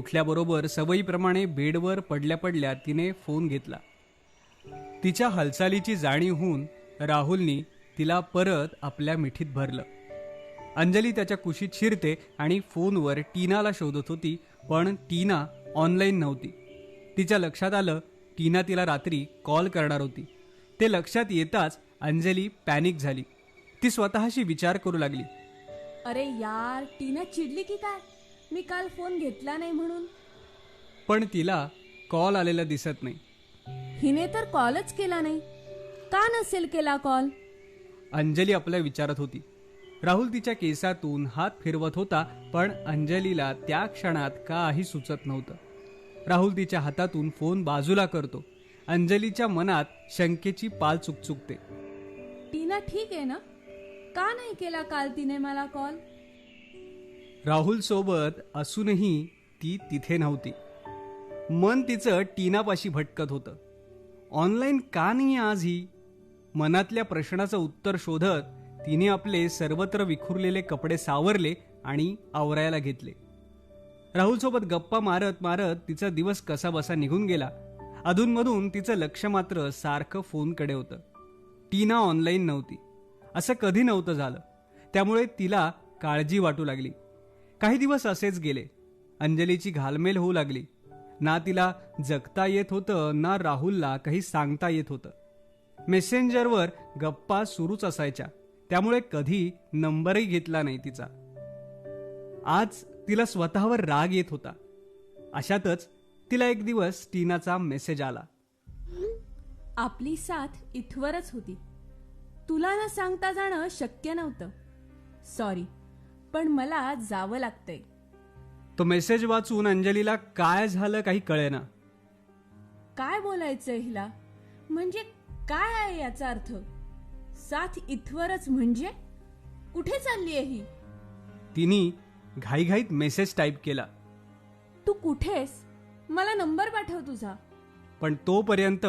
उठल्याबरोबर सवयीप्रमाणे बेडवर पडल्या पडल्या तिने फोन घेतला. तिच्या हालचालीची जाणीव होऊन राहुलनी तिला परत आपल्या मिठीत भरलं. अंजली त्याच्या कुशीत शिरते आणि फोनवर टीनाला शोधत होती पण टीना ऑनलाईन नव्हती. तिच्या लक्षात आलं टीना तिला रात्री कॉल करणार होती. ते लक्षात येताच अंजली पॅनिक झाली. ती स्वतःशी विचार करू लागली. अरे यार टीना चिडली की काय? मी काल फोन घेतला नाही म्हणून. पण तिला कॉल आलेला दिसत नाही. हिने तर कॉलच केला नाही. का नसेल केला कॉल? अंजली आपल्या विचारात होती. राहुल तिच्या केसातून हात फिरवत होता पण अंजलीला त्या क्षणात काही सुचत नव्हतं. राहुल तिच्या हातातून फोन बाजूला करतो. अंजलीच्या मनात शंकेची पाल चुकचुकते. टीना ठीक आहे ना? का नाही केला काल तिने मला कॉल? राहुल सोबत असूनही ती तिथे नव्हती. मन तिचं टीनापाशी भटकत होतं. ऑनलाईन का नाही आज ही मनातल्या प्रश्नाचं उत्तर शोधत तिने आपले सर्वत्र विखुरलेले कपडे सावरले आणि आवरायला घेतले. राहुलसोबत गप्पा मारत मारत तिचा दिवस कसाबसा निघून गेला. अधूनमधून तिचं लक्ष मात्र सारखं फोनकडे होतं. टीना ऑनलाईन नव्हती. असं कधी नव्हतं झालं. त्यामुळे तिला काळजी वाटू लागली. काही दिवस असेच गेले. अंजलीची घालमेल होऊ लागली. ना तिला जगता येत होतं ना राहुलला काही सांगता येत होतं. मेसेंजरवर गप्पा सुरूच असायच्या. त्यामुळे कधी नंबरही घेतला नाही तिचा. आज तिला स्वतःवर राग येत होता. अशातच तिला एक दिवस टीनाचा मेसेज आला. आपली साथ इथवरच होती. तुला ना सांगता जाणं शक्य नव्हतं. सॉरी पण मला जावं लागतंय. तो मेसेज वाचून अंजलीला काय झालं काही कळेना. काय बोलायचंय हिला? म्हणजे काय आहे याचा अर्थ? साथ इथवरच म्हणजे? कुठे चालली आहे ही? तिने घाईघाईत मेसेज टाईप केला. तू कुठेस? मला नंबर पाठव तुझा. पण तोपर्यंत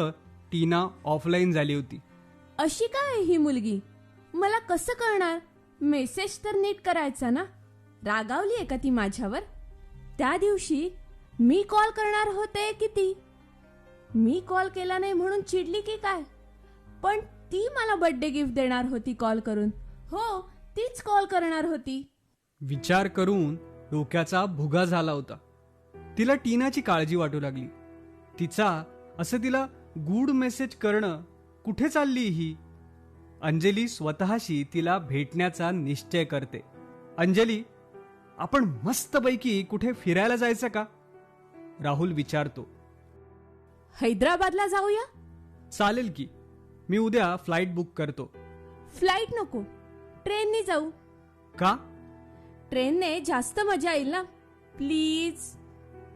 टीना ऑफलाईन झाली होती. अशी काय आहे ही मुलगी? मला कसं कळणार? मेसेज तर नीट करायचा ना? रागावली आहे का ती माझ्यावर? त्या दिवशी मी कॉल करणार होते की ती? मी कॉल केला नाही म्हणून चिडली की काय? पण ती मला बर्थडे गिफ्ट देणार होती कॉल करून. हो तीच कॉल करणार होती. विचार करून डोक्याचा भुगा झाला होता. तिला टीनाची काळजी वाटू लागली. तिचा असं तिला गूढ मेसेज करणं कुठे चालली ही? अंजली स्वतःशी तिला भेटण्याचा निश्चय करते. अंजली आपण मस्तपैकी कुठे फिरायला जायचं का? राहुल विचारतो. हैदराबादला जाऊया? चालेल की. मी उद्या फ्लाईट बुक करतो. फ्लाईट नको. ट्रेनने जाऊ. का? ट्रेनने जास्त मजा येईल ना? प्लीज.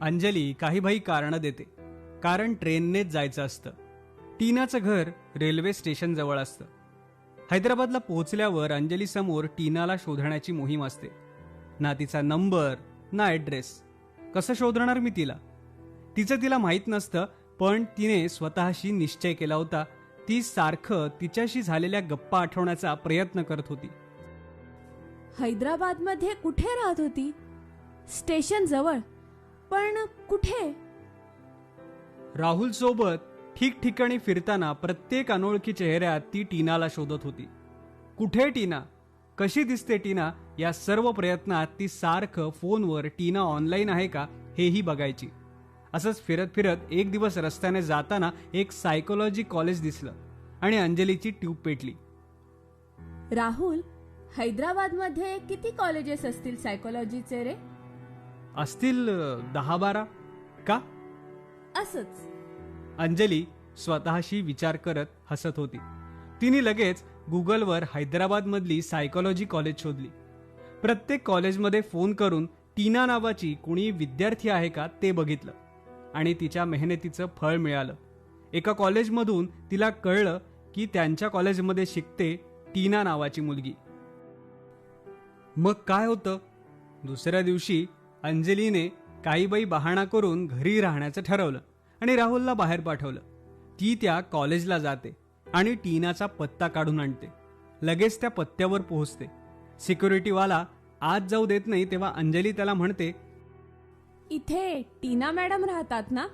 अंजली काही भाई कारणं देते. कारण ट्रेननेच जायचं असतं. टीनाचं घर रेल्वे स्टेशन जवळ असतं. हैदराबादला पोहोचल्यावर अंजली समोर टीनाला शोधण्याची मोहीम असते. ना तिचा नंबर ना ॲड्रेस कसं शोधणार मी तिला? तिचं तिला माहीत नसतं पण तिने स्वतःशी निश्चय केला होता. ती सारखं तिच्याशी झालेल्या गप्पा आठवण्याचा प्रयत्न करत होती. हैदराबादमध्ये कुठे राहत होती? स्टेशन जवळ पण कुठे? राहुल सोबत ठिकठिकाणी फिरताना प्रत्येक अनोळखी चेहऱ्यात ती टीनाला शोधत होती. कुठे टीना? कशी दिसते टीना? या सर्व प्रयत्नात ती सारखं फोनवर टीना ऑनलाईन आहे का हेही बघायची. असंच फिरत फिरत एक दिवस रस्त्याने जाताना एक सायकोलॉजी कॉलेज दिसलं आणि अंजलीची ट्यूब पेटली. राहुल हैदराबादमध्ये किती कॉलेजेस असतील सायकोलॉजीचे रे? असतील दहा बारा. का? असच. अंजली स्वतःशी विचार करत हसत होती. तिने लगेच गुगलवर हैदराबादमधली सायकोलॉजी कॉलेज शोधली. प्रत्येक कॉलेजमध्ये फोन करून टीना नावाची कुणी विद्यार्थी आहे का ते बघितलं आणि तिच्या मेहनतीचं फळ मिळालं. एका कॉलेजमधून तिला कळलं की त्यांच्या कॉलेजमध्ये शिकते टीना नावाची मुलगी. मग काय होतं? दुसऱ्या दिवशी अंजलीने काही बाई बहाणा करून घरी राहण्याचं ठरवलं. आणि राहुलला बाहेर पाठवलं. ती त्या कॉलेजला जाते आणि टीनाचा पत्ता काढून आणते. लगेच त्या पत्त्यावर पोहोचते. सिक्युरिटीवाला आत जाऊ देत नाही तेव्हा अंजली त्याला म्हणते इथे टीना मॅडम राहतात ना?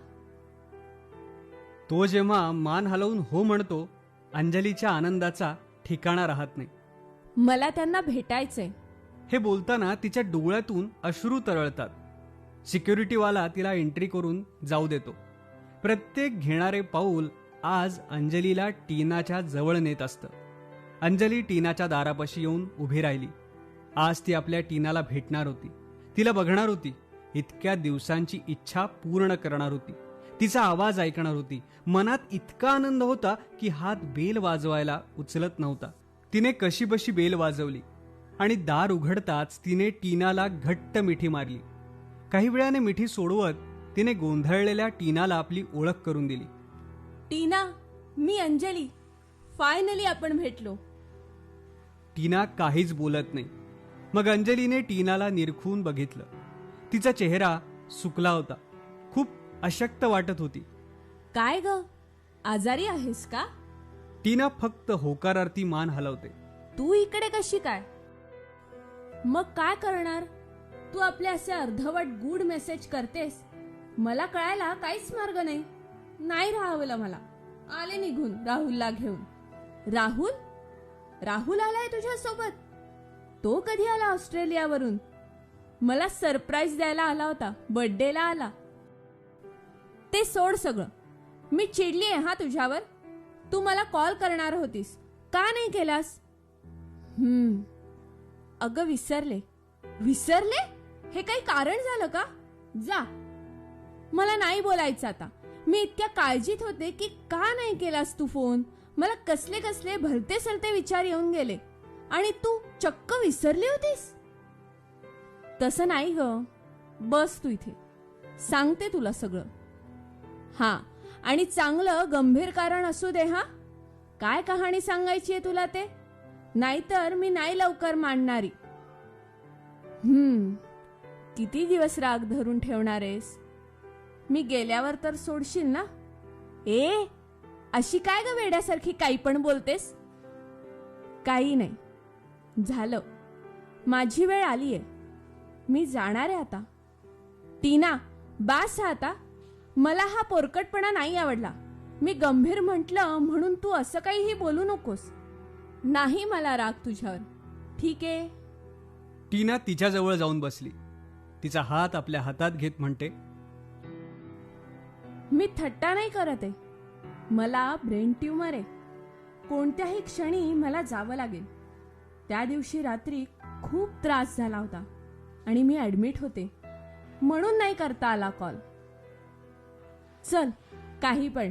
तो जेव्हा मान हलवून हो म्हणतो अंजलीच्या आनंदाचा ठिकाणा राहत नाही. मला त्यांना भेटायचंय. हे बोलताना तिच्या डोळ्यातून अश्रू तरळतात. सिक्युरिटीवाला तिला एंट्री करून जाऊ देतो. प्रत्येक घेणारे पाऊल आज अंजलीला टीनाच्या जवळ नेत असतं. अंजली टीनाच्या दारापाशी येऊन उभी राहिली. आज ती आपल्या टीनाला भेटणार होती. तिला बघणार होती. इतक्या दिवसांची इच्छा पूर्ण करणार होती. तिचा आवाज ऐकणार होती. मनात इतका आनंद होता की हात बेल वाजवायला उचलत नव्हता. तिने कशीबशी बेल वाजवली आणि दार उघडताच तिने टीनाला घट्ट मिठी मारली. काही वेळाने मिठी सोडवत तिने गोंधळलेल्या टीनाला आपली ओळख करून दिली. टीना मी अंजली. फायनली आपण भेटलो. टीना काहीच बोलत नाही. मग अंजलीने टीनाला निरखून बघितलं. तिचा चेहरा सुकला होता. खूप अशक्त वाटत होती. काय ग? आजारी आहेस का? टीना फक्त होकारार्थी मान हलवते. तू इकडे कशी काय? मग काय करणार? तू आपले असे अर्धवट गुड मेसेज करतेस. मला कळायला काहीच मार्ग नाही. नाही राहावलं मला. आले निघून राहुलला घेऊन. राहुल? राहुल आलाय तुझ्या सोबत तो कधी आला ऑस्ट्रेलियावरून? मला सरप्राईज द्यायला आला होता. बर्थडेला आला. ते सोड सगळं. मी चिडली आहे हा तुझ्यावर. तू मला कॉल करणार होतीस. का नाही केलास? हम्म. अगं विसरले. विसरले? हे काही कारण झालं का? जा. मला नाही बोलायचं आता. मी इतक्या काळजीत होते की का नाही केलास तू फोन? मला कसले कसले भलते सलते विचार येऊन गेले. आणि तू चक्क विसरली होतीस? तसं नाही ग. बस तू इथे. सांगते तुला सगळं. हा. आणि चांगलं गंभीर कारण असू दे हा. काय कहाणी सांगायची आहे तुला ते? नाहीतर मी नाही लवकर मांडणारी. हम्म. किती दिवस राग धरून ठेवणार आहेस? मी गेल्यावर तर सोडशील ना? ए अशी काय ग वेड्यासारखी काही पण बोलतेस? काही नाही. झालं. माझी वेळ आलीये. मी जाणार आहे आता. टीना बास आता. मला हा पोरकटपणा नाही आवडला. मी गंभीर म्हटलं म्हणून तू असं काहीही बोलू नकोस. नाही मला राग तुझ्यावर. ठीक आहे. टीना तिच्याजवळ जाऊन बसली. तिचा हात आपल्या हातात घेत म्हणते मी थट्टा नाही करत आहे. मला ब्रेन ट्यूमर आहे. कोणत्याही क्षणी मला जावं लागेल. त्या दिवशी रात्री खूप त्रास झाला होता आणि मी ऍडमिट होते. म्हणून नाही करता आला कॉल चल काही पण.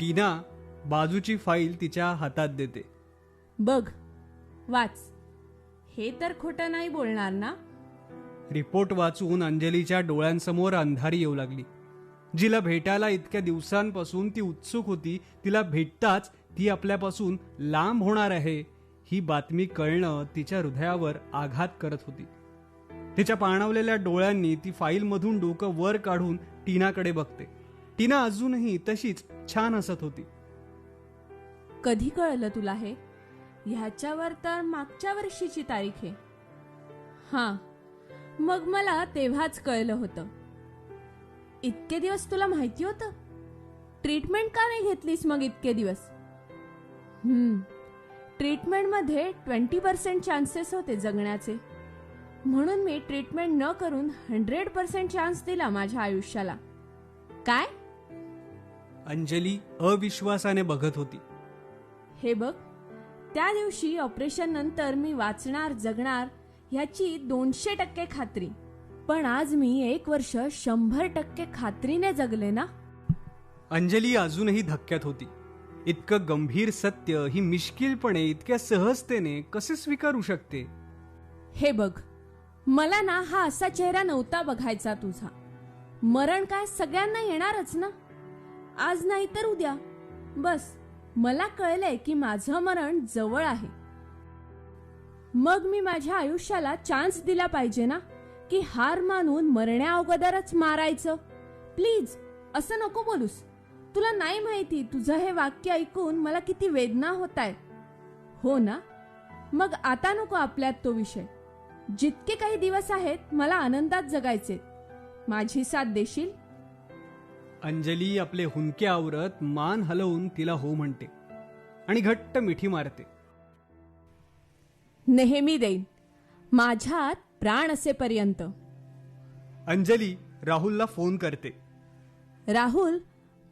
टीना बाजूची फाईल तिच्या हातात देते. बघ वाच. हे तर खोटं नाही बोलणार ना? रिपोर्ट वाचून अंजलीच्या डोळ्यांसमोर अंधारी येऊ लागली. जिला भेटायला इतक्या दिवसांपासून ती उत्सुक होती. तिला भेटताच ती आपल्यापासून लांब होणार आहे ही बातमी कळणं तिच्या हृदयावर आघात करत होती. तिच्या पाणावलेल्या डोळ्यांनी ती फाईलमधून डोकं वर काढून टीनाकडे बघते. टीना अजूनही तशीच छान हसत होती. कधी कळलं तुला हे? ह्याच्यावर तर मागच्या वर्षीची तारीख आहे. हा मग मला तेव्हाच कळलं होतं. इतके दिवस तुला माहिती होतं? ट्रीटमेंट का नाही घेतलीस मग इतके दिवस? हम्म. ट्रीटमेंटमध्ये ट्वेंटी पर्सेंट चान्सेस होते जगण्याचे. म्हणून मी ट्रीटमेंट न करून हंड्रेड पर्सेंट चान्स दिला माझ्या आयुष्याला. काय? अंजली अविश्वासाने बघत होती. हे बघ त्या दिवशी ऑपरेशन नंतर मी वाचणार जगणार ह्याची दोनशे टक्के खात्री. पण आज मी एक वर्ष शंभर टक्के खात्रीने जगले ना? अंजली अजूनही धक्क्यात होती. इतकं गंभीर सत्य ही मिश्किलपणे इतक्या सहजतेने कसे स्वीकारू शकते? हे बघ मला ना हा असा चेहरा नव्हता बघायचा तुझा. मरण काय सगळ्यांना येणारच ना? आज नाही तर उद्या. बस मला कळलंय की माझं मरण जवळ आहे. मग मी माझ्या आयुष्याला चान्स दिला पाहिजे ना? की हार मानून मरण्या अगोदरच मारायचं. प्लीज असं नको बोलूस. तुला नाही माहिती तुझं हे वाक्य ऐकून मला किती वेदना होत आहेत हो ना? मग आता नको आपल्यात तो विषय. जितके काही दिवस आहेत मला आनंदात जगायचे. माझी साथ देशील? अंजली आपले हुंके आवरत मान हलवून तिला हो म्हणते आणि घट्ट मिठी मारते. नेहमी देईन. माझ्यात प्राण असेपर्यंत. अंजली राहुलला फोन करते. राहुल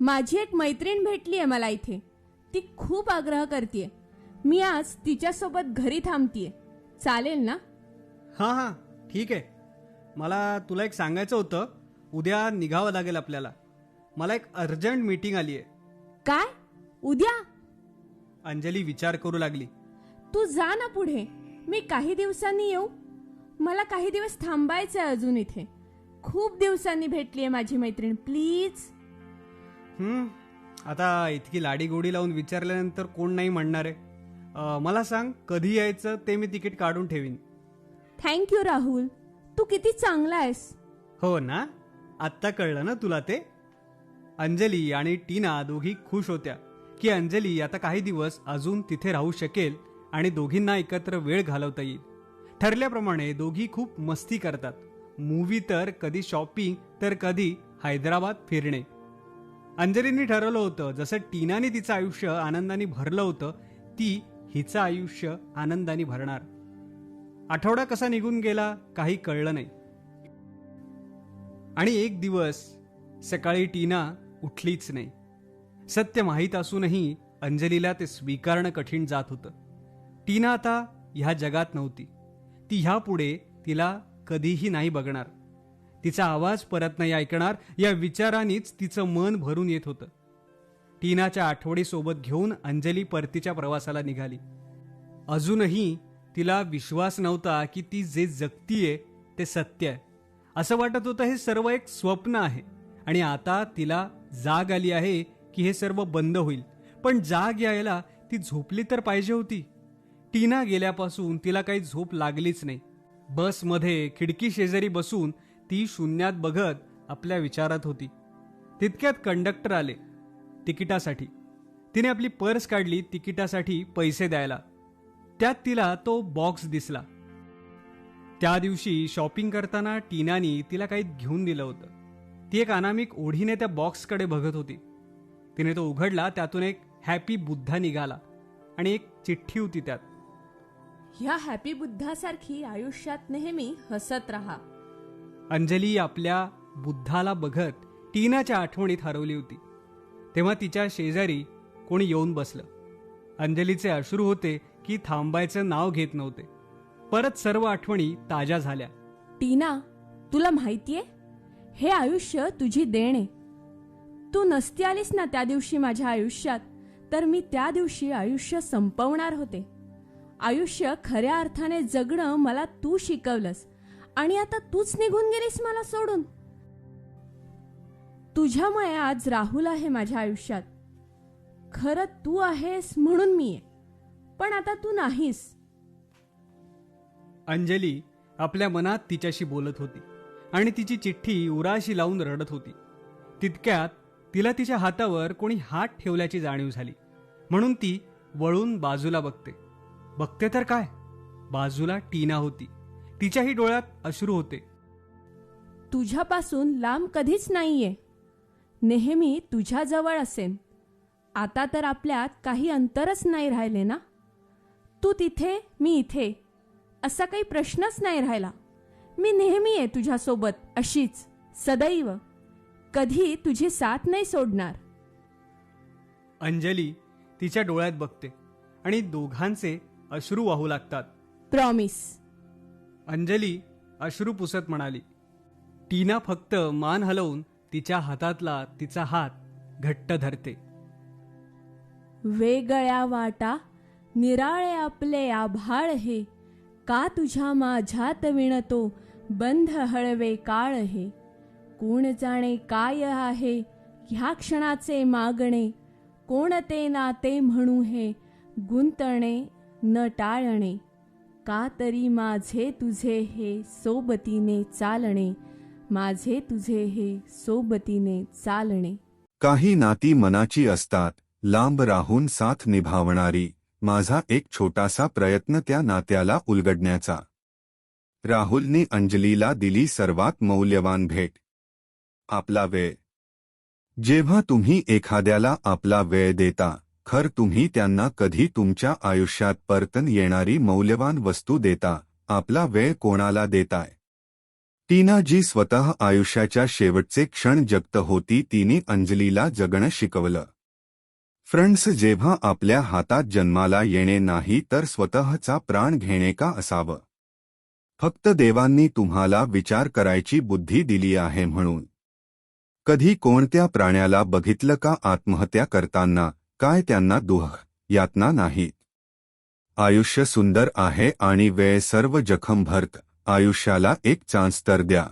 माझी एक मैत्रीण भेटली आहे मला इथे. ती खूप आग्रह करते मी आज तिच्यासोबत घरी थांबतीये. चालेल ना? हां हां ठीक. आहे मला तुला एक सांगायचं होतं. उद्या निघावं लागेल आपल्याला. मला एक अर्जंट मीटिंग आली आहे काय? उद्या? अंजली विचार करू लागली. तू जा ना पुढे. मी काही दिवसांनी येऊ. मला काही दिवस थांबायचं अजून इथे. खूप दिवसांनी भेटली आहे माझी मैत्रीण. प्लीज. हं, आता इतकी लाडी गोडी लावून विचारल्यानंतर कोण नाही म्हणणार. आहे अं, मला सांग कधी यायचं ते मी तिकीट काढून ठेवीन. थँक्यू राहुल. तू किती चांगला आहेस. हो ना? आत्ता कळलं ना तुला ते? अंजली आणि टीना दोघी खुश होत्या. की अंजली आता काही दिवस अजून तिथे राहू शकेल आणि दोघींना एकत्र वेळ घालवता येईल. ठरल्याप्रमाणे दोघी खूप मस्ती करतात. मूवी तर कधी शॉपिंग तर कधी हैदराबाद फिरणे. अंजलीने ठरवलं होतं जसं टीनाने तिचं आयुष्य आनंदाने भरलं होतं ती हिचं आयुष्य आनंदाने भरणार. आठवडा कसा निघून गेला काही कळलं नाही. आणि एक दिवस सकाळी टीना उठलीच नाही. सत्य माहीत असूनही अंजलीला ते स्वीकारणं कठीण जात होतं. टीना आता ह्या जगात नव्हती. ती ह्यापुढे तिला कधीही नाही बघणार. तिचा आवाज परत नाही ऐकणार या विचारानेच तिचं मन भरून येत होतं. टीनाच्या आठवडीसोबत घेऊन अंजली परतीच्या प्रवासाला निघाली. अजूनही तिला विश्वास नव्हता की ती जे जगतीये ते सत्य आहे. असं वाटत होतं हे सर्व एक स्वप्न आहे आणि आता तिला जाग आली आहे की हे सर्व बंद होईल. पण जाग यायला ती झोपली तर पाहिजे होती. टीना गेल्यापासून तिला काही झोप लागलीच नाही. बसमध्ये खिडकी शेजारी बसून ती शून्यात बघत आपल्या विचारात होती. तितक्यात कंडक्टर आले तिकिटासाठी. तिने आपली पर्स काढली तिकिटासाठी पैसे द्यायला. त्यात तिला तो बॉक्स दिसला. त्या दिवशी शॉपिंग करताना टीनानी तिला काही घेऊन दिलं होतं. ती एक अनामिक ओढीने त्या बॉक्सकडे बघत होती. तिने तो उघडला त्यातून एक हॅपी बुद्धा निघाला आणि एक चिठ्ठी होती त्यात. ह्या हॅपी बुद्धासारखी आयुष्यात नेहमी हसत राहा. अंजली आपल्या बुद्धाला बघत टीनाच्या आठवणीत हरवली होती. तेव्हा तिच्या शेजारी कोणी येऊन बसलं. अंजलीचे अश्रू होते की थांबायचं नाव घेत नव्हते. परत सर्व आठवणी ताज्या झाल्या. टीना तुला माहितीये? हे आयुष्य तुझी देणे तू नसती आलीस ना त्या दिवशी माझ्या आयुष्यात तर मी त्या दिवशी आयुष्य संपवणार होते. आयुष्य खऱ्या अर्थाने जगणं मला तू शिकवलंस. आणि आता तूच निघून गेलीस मला सोडून. तुझ्यामुळे आज राहुल आहे माझ्या आयुष्यात. खरं तू आहेस म्हणून मी आहे. पण आता तू नाहीस. अंजली आपल्या मनात तिच्याशी बोलत होती. आणि तिची चिठ्ठी उराशी लावून रडत होती. तितक्यात तिला तिच्या हातावर कोणी हात ठेवल्याची जाणीव झाली. म्हणून ती वळून बाजूला बघते. बघते तर काय? बाजूला टीना होती. तिच्याही डोळ्यात अश्रू होते. तुझ्यापासून लांब कधीच नाहीये. नेहमी तुझ्याजवळ असेन. आता तर आपल्यात काही अंतरच नाही राहिले ना? तू तिथे मी इथे. असा काही प्रश्नच नाही राहिला. मी नेहमी आहे तुझ्यासोबत अशीच. सदैव. कधी तुझी साथ नाही सोडणार. अंजली तिच्या डोळ्यात बघते आणि दोघांचे अश्रू वाहू लागतात. प्रॉमिस अंजली अश्रू पुसत म्हणाली. टीना फक्त मान हलवून तिच्या हातातला तिचा हात घट्ट धरते. वेगळ्या वाटा निराळे आपले आभाळ हे. का तुझ्या माझ्यात विणतो बंध हळवे काळ हे. कोण जाणे काय आहे ह्या क्षणाचे मागणे. कोण ते नाते म्हणू हे गुंतणे न टाळणे. का तरी माझे तुझे हे सोबतीने चालणे. माझे तुझे हे सोबतीने चालणे. काही नाती मनाची असतात लांब राहून साथ निभावणारी. माझा एक छोटासा प्रयत्न त्या नात्याला उलगडण्याचा. राहुलने अंजलीला दिली सर्वात मौल्यवान भेट. आपला वेळ. जेव्हा तुम्ही एखाद्याला आपला वेळ देता खर तुम्ही त्यांना कधी तुमच्या आयुष्यात परतन येणारी मौल्यवान वस्तू देता आपला वेळ कोणाला देताय? टीना जी स्वतः आयुष्याच्या शेवटचे क्षण जगत होती तिने अंजलीला जगणं शिकवलं. फ्रेंड्स जेव्हा आपल्या हातात जन्माला येणे नाही तर स्वतःचा प्राण घेणे का असावं? फक्त देवांनी तुम्हाला विचार करायची बुद्धी दिली आहे म्हणून. कधी कोणत्या प्राण्याला बघितलं का आत्महत्या करताना काय त्यांना दुह? यातना नाहीत आयुष्य सुंदर आहे आणि वेळ सर्व जखम भरत. आयुष्याला एक चान्स तर द्या.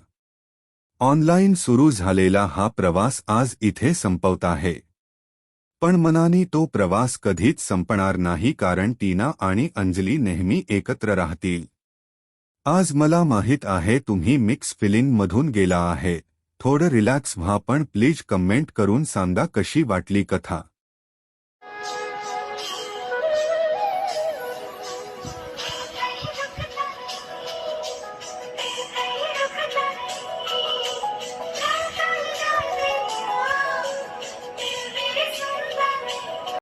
ऑनलाईन सुरू झालेला हा प्रवास आज इथे संपवत आहे. पण मनाने तो प्रवास कधीच संपणार नाही कारण टीना आणि अंजली नेहमी एकत्र राहतील. आज मला माहित आहे तुम्ही मिक्स फिलिंग मधून गेला आहे. थोडं रिलॅक्स व्हा पण प्लीज़ कमेंट करून सांगा कशी वाटली कथा.